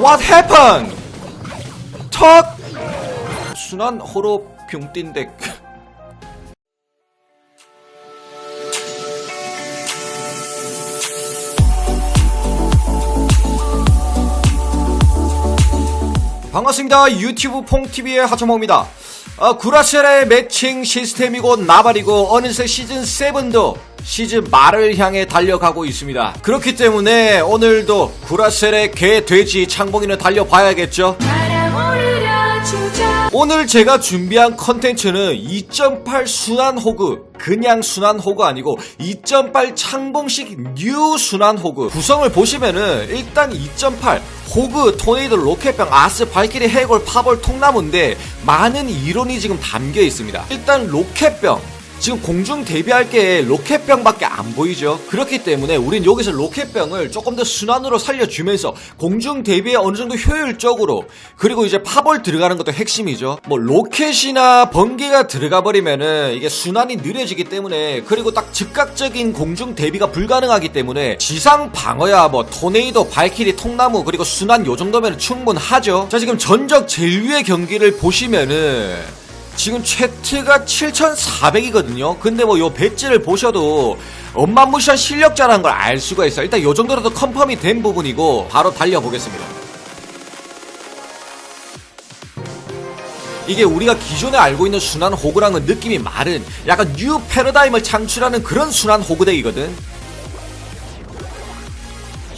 What happened? 턱! 순한 호로 병띵덱. 반갑습니다. 유튜브 퐁TV의 하청모입니다. 어, 구라셀의 매칭 시스템이고 나발이고 어느새 시즌 7도 시즌 말을 향해 달려가고 있습니다. 그렇기 때문에 오늘도 구라셀의 개, 돼지, 창봉이는 달려봐야겠죠? 오늘 제가 준비한 컨텐츠는 2.8 순환 호그 그냥 순환 호그 아니고 2.8 창봉식 뉴 순환 호그 구성을 보시면은 일단 2.8 호그 토네이도 로켓병 아스 발키리 해골 파벌 통나무인데 많은 이론이 지금 담겨 있습니다 일단 로켓병 지금 공중 대비할 게 로켓병밖에 안 보이죠. 그렇기 때문에 우린 여기서 로켓병을 조금 더 순환으로 살려주면서 공중 대비에 어느 정도 효율적으로 그리고 이제 파벌 들어가는 것도 핵심이죠. 뭐 로켓이나 번개가 들어가 버리면은 이게 순환이 느려지기 때문에 그리고 딱 즉각적인 공중 대비가 불가능하기 때문에 지상 방어야 뭐 토네이도, 발키리, 통나무 그리고 순환 요 정도면 충분하죠. 자 지금 전적 제일 위의 경기를 보시면은 지금 채트가 7,400이거든요. 근데 뭐 요 배지를 보셔도 엄마무시한 실력자라는 걸 알 수가 있어요. 일단 요 정도라도 컨펌이 된 부분이고 바로 달려보겠습니다. 이게 우리가 기존에 알고 있는 순환 호그랑은 느낌이 마른 약간 뉴 패러다임을 창출하는 그런 순환 호그덱이거든.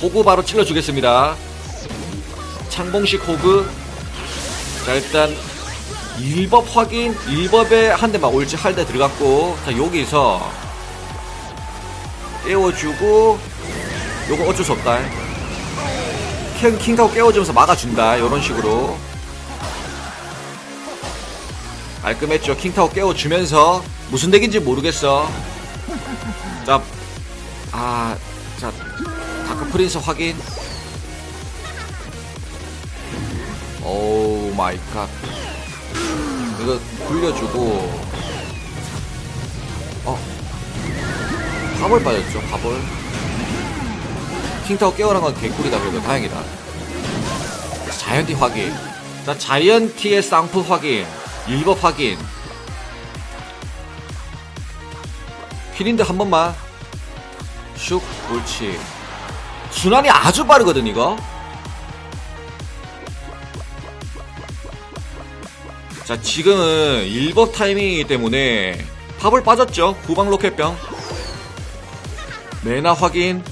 호그 바로 찔러주겠습니다. 창봉식 호그. 자 일단 1법 확인 1법에 한 대만 올지 할 대 들어갔고 자 여기서 깨워주고 요거 어쩔 수 없다 킹, 킹타고 깨워주면서 막아준다 요런 식으로 깔끔했죠 킹타고 깨워주면서 무슨 덱인지 모르겠어 자 아, 자, 다크 프린스 확인. 오 마이 갓. 이거 굴려주고. 어. 밥을 빠졌죠 밥을 킹타워 깨어난 건 개꿀이다 그래도. 다행이다. 자이언티 확인. 자 자이언티의 쌍프 확인. 1법 확인. 킬인데 한 번만. 슉 옳지. 순환이 아주 빠르거든 이거 자 지금은 1법 타이밍이기 때문에 팝을 빠졌죠. 후방 로켓병. 메나 확인.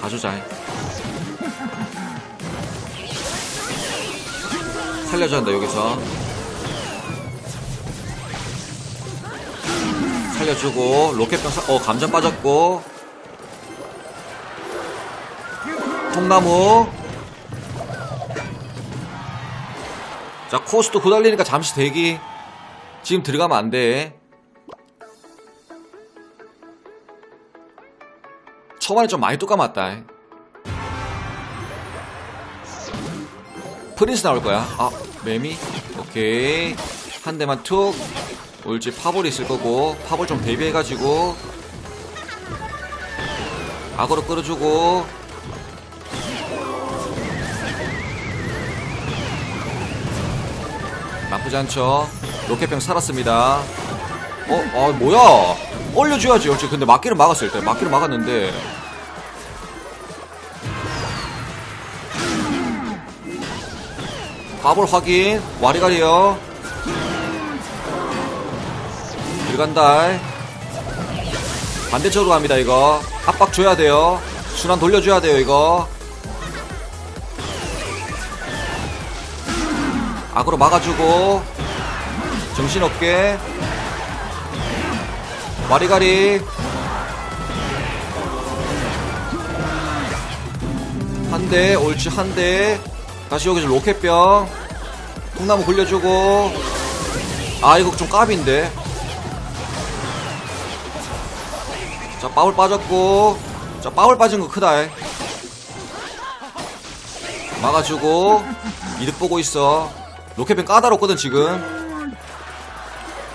가주자 살려줘야 한다 여기서. 살려주고 로켓병 사, 어 감전 빠졌고. 통나무 자 코스도 고달리니까 잠시 대기. 지금 들어가면 안돼. 초반에 좀 많이 뚝 감았다. 프린스 나올 거야. 아 매미? 오케이. 한 대만 툭. 올지 파볼 있을 거고 파볼 좀 대비해가지고. 악으로 끌어주고 나쁘지 않죠. 로켓병 살았습니다. 어, 아, 뭐야. 올려줘야지. 어째 근데 막기를 막았을 때. 막기를 막았는데. 바볼 확인. 와리가리요. 들어간다. 반대쪽으로 갑니다, 이거. 압박 줘야 돼요. 순환 돌려줘야 돼요, 이거. 악으로 막아주고 정신없게 와리가리. 한 대 옳지 한 대. 다시 여기서 로켓병. 통나무 굴려주고. 아 이거 좀 까비인데. 자 빠울 빠졌고. 자 빠울 빠진 거 크다. 막아주고. 이득 보고 있어 로켓병 까다롭거든 지금.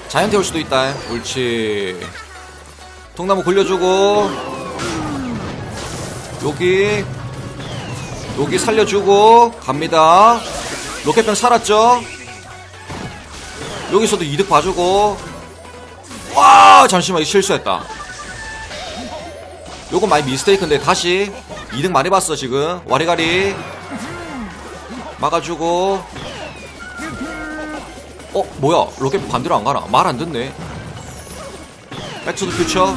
자이언트 올 수도 있다. 옳지. 통나무 굴려주고. 여기. 여기 살려주고. 갑니다. 로켓병 살았죠? 여기서도 이득 봐주고. 와 잠시만 실수했다. 요거 많이 미스테이크인데 다시 이득 많이 봤어 지금. 와리가리. 막아주고 어 뭐야? 로켓 반대로 안 가나? 말 안 듣네. 백투더 퓨처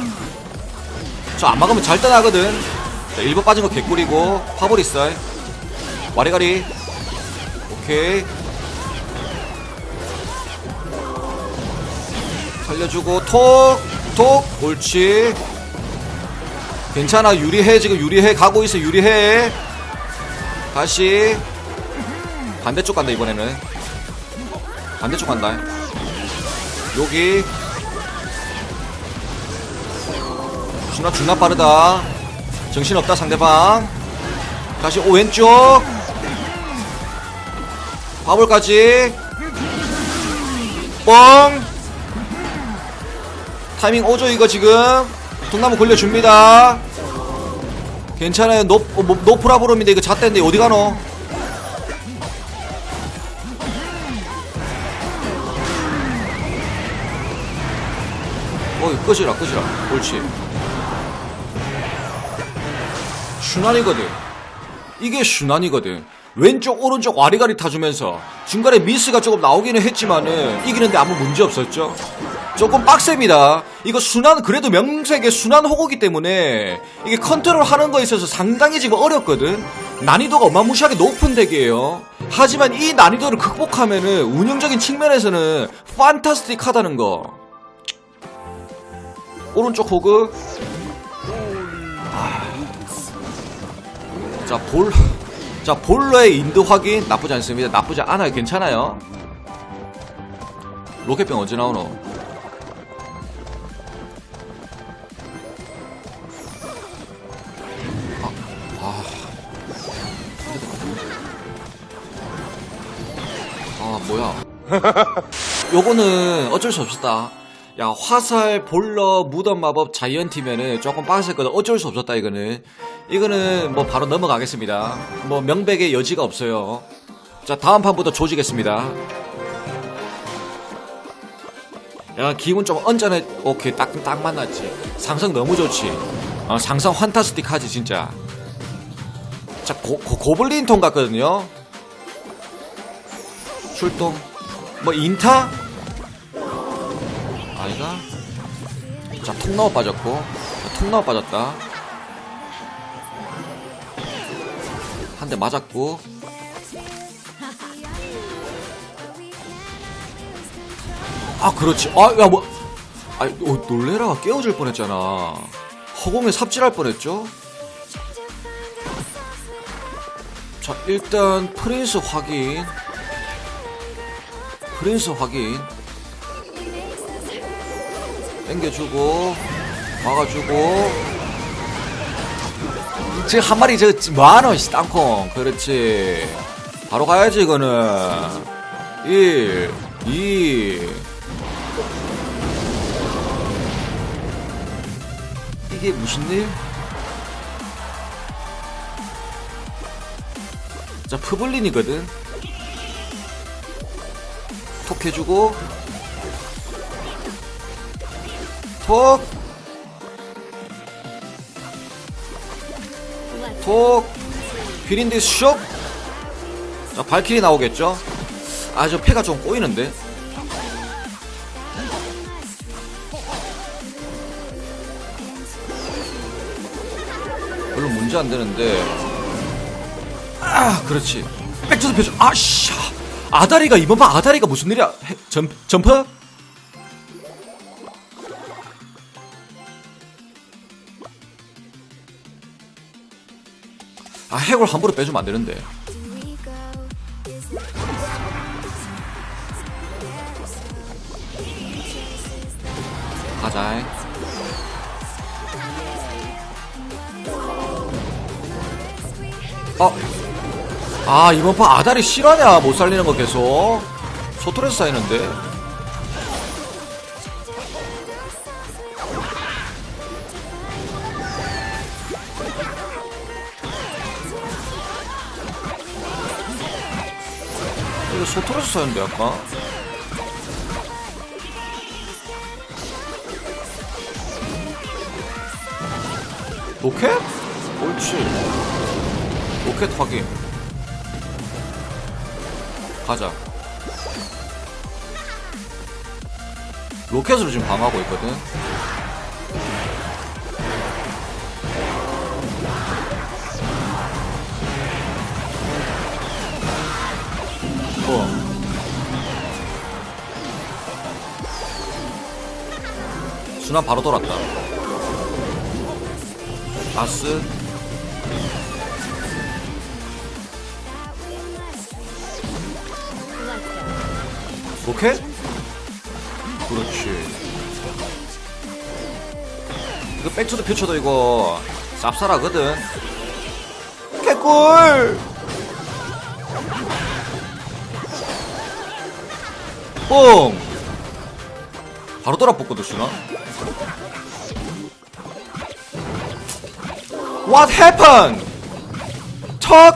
저 안 막으면 잘 떠나거든. 자 1번 빠진 거 개꿀이고 파보리스 와리가리. 오케이. 살려주고 톡톡 옳지. 괜찮아 유리해. 지금 유리해. 가고 있어 유리해. 다시. 반대쪽 간다 이번에는 반대쪽 간다. 여기. 준아 준나 빠르다. 정신없다 상대방. 다시 오 왼쪽. 바볼까지. 뻥. 타이밍 오죠 이거 지금. 통나무 걸려줍니다. 괜찮아요. 노, 어, 뭐, 노프라브롬인데 이거 잣대인데 어디 가노 끄지라 끄지라. 옳지. 슈난이거든. 이게 슈난이거든. 왼쪽 오른쪽 와리가리 타주면서 중간에 미스가 조금 나오기는 했지만은 이기는데 아무 문제 없었죠? 조금 빡셉니다. 이거 순환 그래도 명색의 순환 호구기 때문에 이게 컨트롤 하는 거에 있어서 상당히 지금 어렵거든? 난이도가 어마무시하게 높은 덱이에요. 하지만 이 난이도를 극복하면은 운영적인 측면에서는 판타스틱하다는 거 오른쪽 호그 자, 볼, 자, 볼러의 인드 확인 나쁘지 않습니다. 나쁘지 않아요. 괜찮아요. 로켓병 언제 나오노? 아, 아. 아, 뭐야. 요거는 어쩔 수 없었다. 야, 화살, 볼러, 무덤 마법, 자이언티면은 조금 빡셌거든. 어쩔 수 없었다, 이거는. 이거는 뭐 바로 넘어가겠습니다. 뭐 명백의 여지가 없어요. 자, 다음 판부터 조지겠습니다. 야, 기분 좀 언짢해. 오케이, 딱, 딱 만났지. 상성 너무 좋지. 어, 상성 환타스틱 하지, 진짜. 자, 고, 고, 고블린 통 같거든요. 출동. 뭐, 인타? 자, 통나무 빠졌고. 자, 통나무 빠졌다. 한 대 맞았고. 아, 그렇지. 아, 야, 뭐. 아, 어, 놀래라. 깨워질 뻔했잖아. 허공에 삽질할 뻔했죠? 자, 일단, 프린스 확인. 프린스 확인. 땡겨주고, 막아주고. 지금 한 마리 저 뭐하노 씨 땅콩. 그렇지. 바로 가야지 이거는. 1 2 이게 무슨 일? 자 프블린이거든. 톡 해주고 톡톡 휘린디 쇽 자, 발키리 나오겠죠? 아, 저 패가 좀 꼬이는데? 별로 문제 안 되는데. 아, 그렇지. 백조도 펴줘. 아, 씨. 아다리가, 이번 판 아다리가 무슨 일이야? 해, 점, 점프? 아, 해골 함부로 빼주면 안 되는데. 가자. 어. 아, 이번 판 아다리 실화냐? 못 살리는 거 계속. 소토레스 쌓이는데. 이거 소토로서 사는데 아까? 로켓? 옳지. 로켓 확인. 가자. 로켓으로 지금 방어하고 있거든 순환 바로 돌았다. 나스. 로켓? 그렇지. 이거 백투더 퓨처도 이거 쌉쌀하거든. 개꿀! 뽕! 바로 돌아붙거든, 순아. What happened? 턱!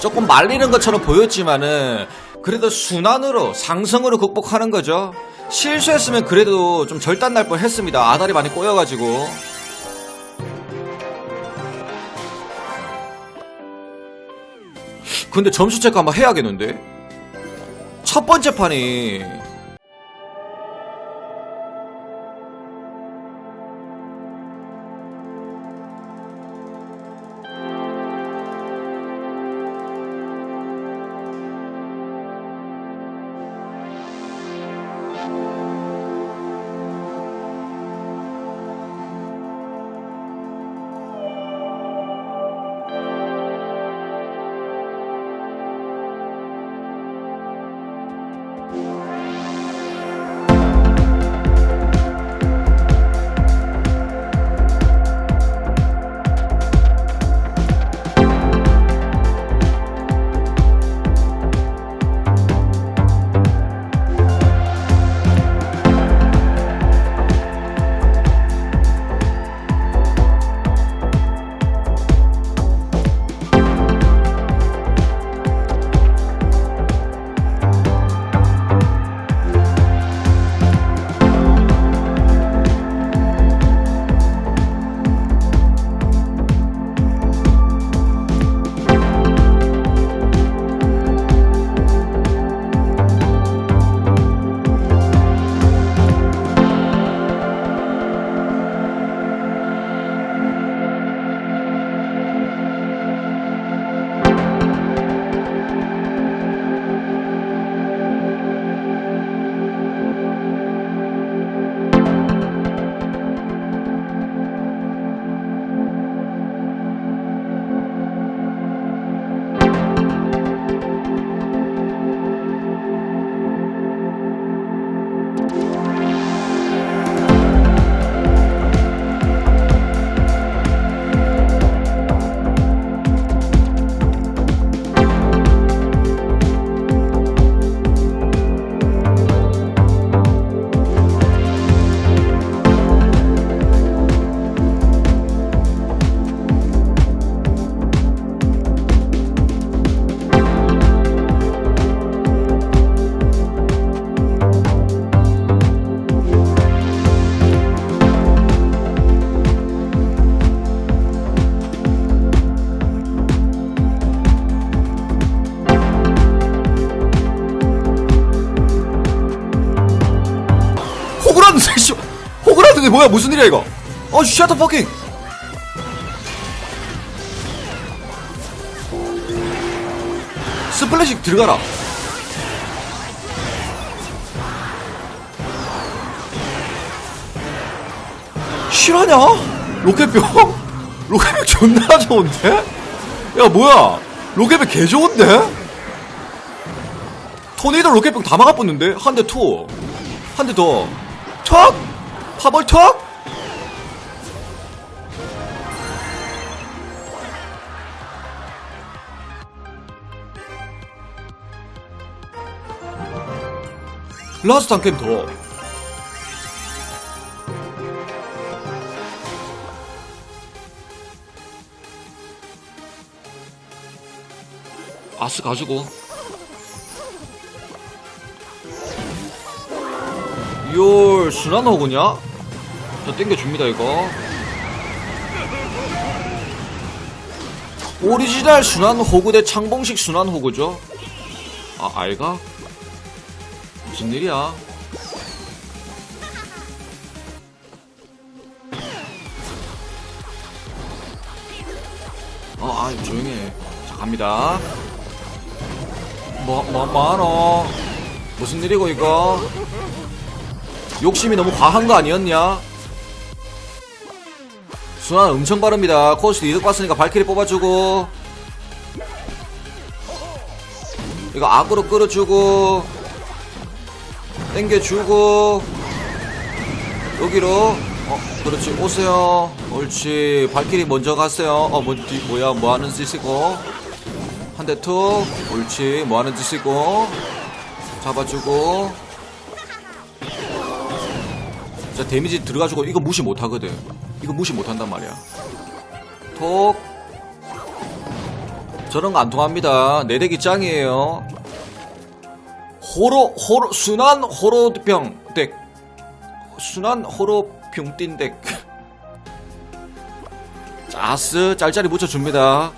조금 말리는 것처럼 보였지만은, 그래도 순환으로, 상승으로 극복하는 거죠. 실수했으면 그래도 좀 절단 날 뻔 했습니다. 아다리 많이 꼬여가지고. 근데 점수 체크 한번 해야겠는데? 첫 번째 판이 씨 호그라는데 뭐야 무슨 일이야 이거 어 샤터 퍼킹 스플래시 들어가라 실화냐? 로켓병? 로켓병 존나 좋은데? 야 뭐야 로켓병 개 좋은데? 토네이도 로켓병 다 막아붙는데? 한 대 투. 한 대 더. 턱! 파벌 턱! 라스트 한 게임 더. 아스 가지고 열 순한 호구냐? 자 땡겨줍니다 이거 오리지널 순한 호구 대 창봉식 순한 호구죠 아 알가? 무슨 일이야 어, 아, 조용히 해. 자, 갑니다. 뭐, 뭐, 뭐하노? 무슨 일이고, 이거? 욕심이 너무 과한 거 아니었냐? 순환 엄청 빠릅니다. 코스 이득 봤으니까 발키리 뽑아주고. 이거 악으로 끌어주고. 땡겨주고. 여기로. 어, 그렇지. 오세요. 옳지. 발키리 먼저 갔어요. 어, 뭐, 뒤, 뭐야, 뭐 하는 짓이고. 한 대 툭. 옳지. 뭐 하는 짓이고. 잡아주고. 자, 데미지 들어가지고 이거 무시 못 하거든. 이거 무시 못 한단 말이야. 톡. 저런 거 안 통합니다. 내대기 짱이에요. 호로, 호로, 순한 호로병 덱. 순한 호로병 띵덱. 자스, 짤짤이 묻혀줍니다.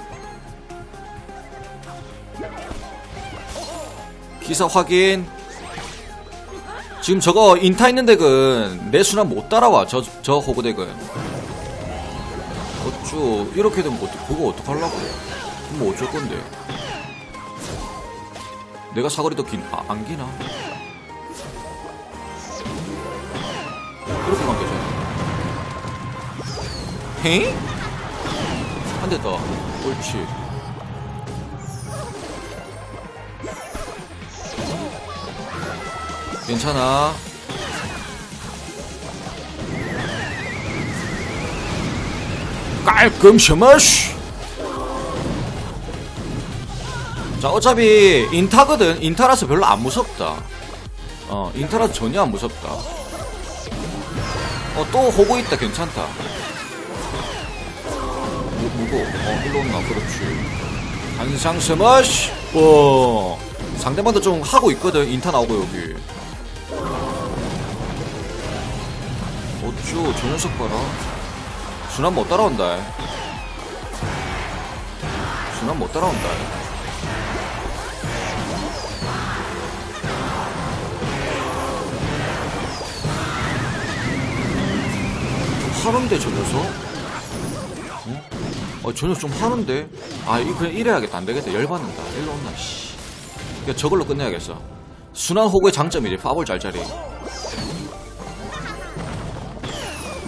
기사 확인. 지금 저거 인타 있는 덱은 내 순환 못 따라와 저, 저 호구 덱은. 어쭈 이렇게 되면 뭐, 그거 어떡하려고? 그럼 뭐 어쩔 건데? 내가 사거리도 긴, 아, 안 기나? 이렇게 가면 되잖아. 헤이? 한대 더. 옳지 괜찮아. 깔끔 셔머쉬. 자, 어차피 인타거든. 인타라서 별로 안 무섭다. 어, 인타라서 전혀 안 무섭다. 어, 또 호구 있다. 괜찮다. 무, 무고. 어, 일로 온나. 그렇지. 한상 셔머쉬. 어. 상대방도 좀 하고 있거든. 인타 나오고 여기. 어쭈 저 녀석 봐라 순환 못 따라온다 순환 못 따라온다 좀 하는데 저 녀석? 응? 어, 저 녀석 좀 하는데? 아, 그냥 이래야겠다. 안 되겠다. 열받는다. 일로 온나, 씨. 그냥 저걸로 끝내야겠어. 순환 호구의 장점이지. 파볼 짤짤이.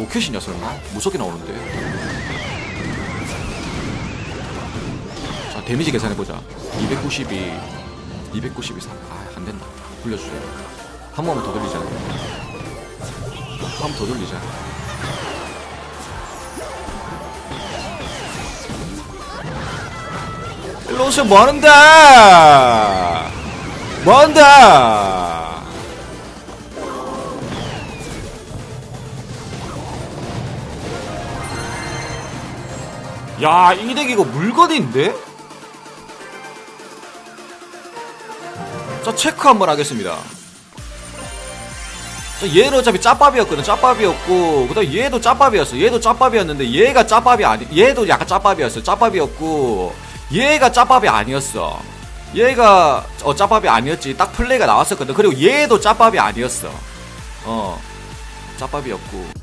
로켓이냐 설마? 무섭게 나오는데. 자 데미지 계산해보자. 292 292 3. 아 안된다. 굴려주세요. 한 번만 더 돌리자. 한 번 더 돌리자. 일로 오세요. 뭐하는데? 뭐한다 야, 이 덱 이거 물건인데? 자, 체크 한번 하겠습니다. 자, 얘는 어차피 짭밥이었거든. 짭밥이었고, 그 다음 얘도 짭밥이었어. 얘도 짭밥이었는데, 얘가 짭밥이 아니, 얘도 약간 짭밥이었어. 짭밥이었고, 얘가 짭밥이 아니었어. 얘가, 어, 짭밥이 아니었지. 딱 플레이가 나왔었거든. 그리고 얘도 짭밥이 아니었어. 어, 짭밥이었고.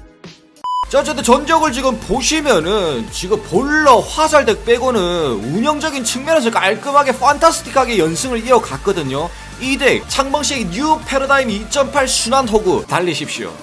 자, 어쨌든 전적을 지금 보시면은 지금 볼러 화살덱 빼고는 운영적인 측면에서 깔끔하게 판타스틱하게 연승을 이어갔거든요. 이덱 창범식 뉴 패러다임 2.8 순환 호구 달리십시오.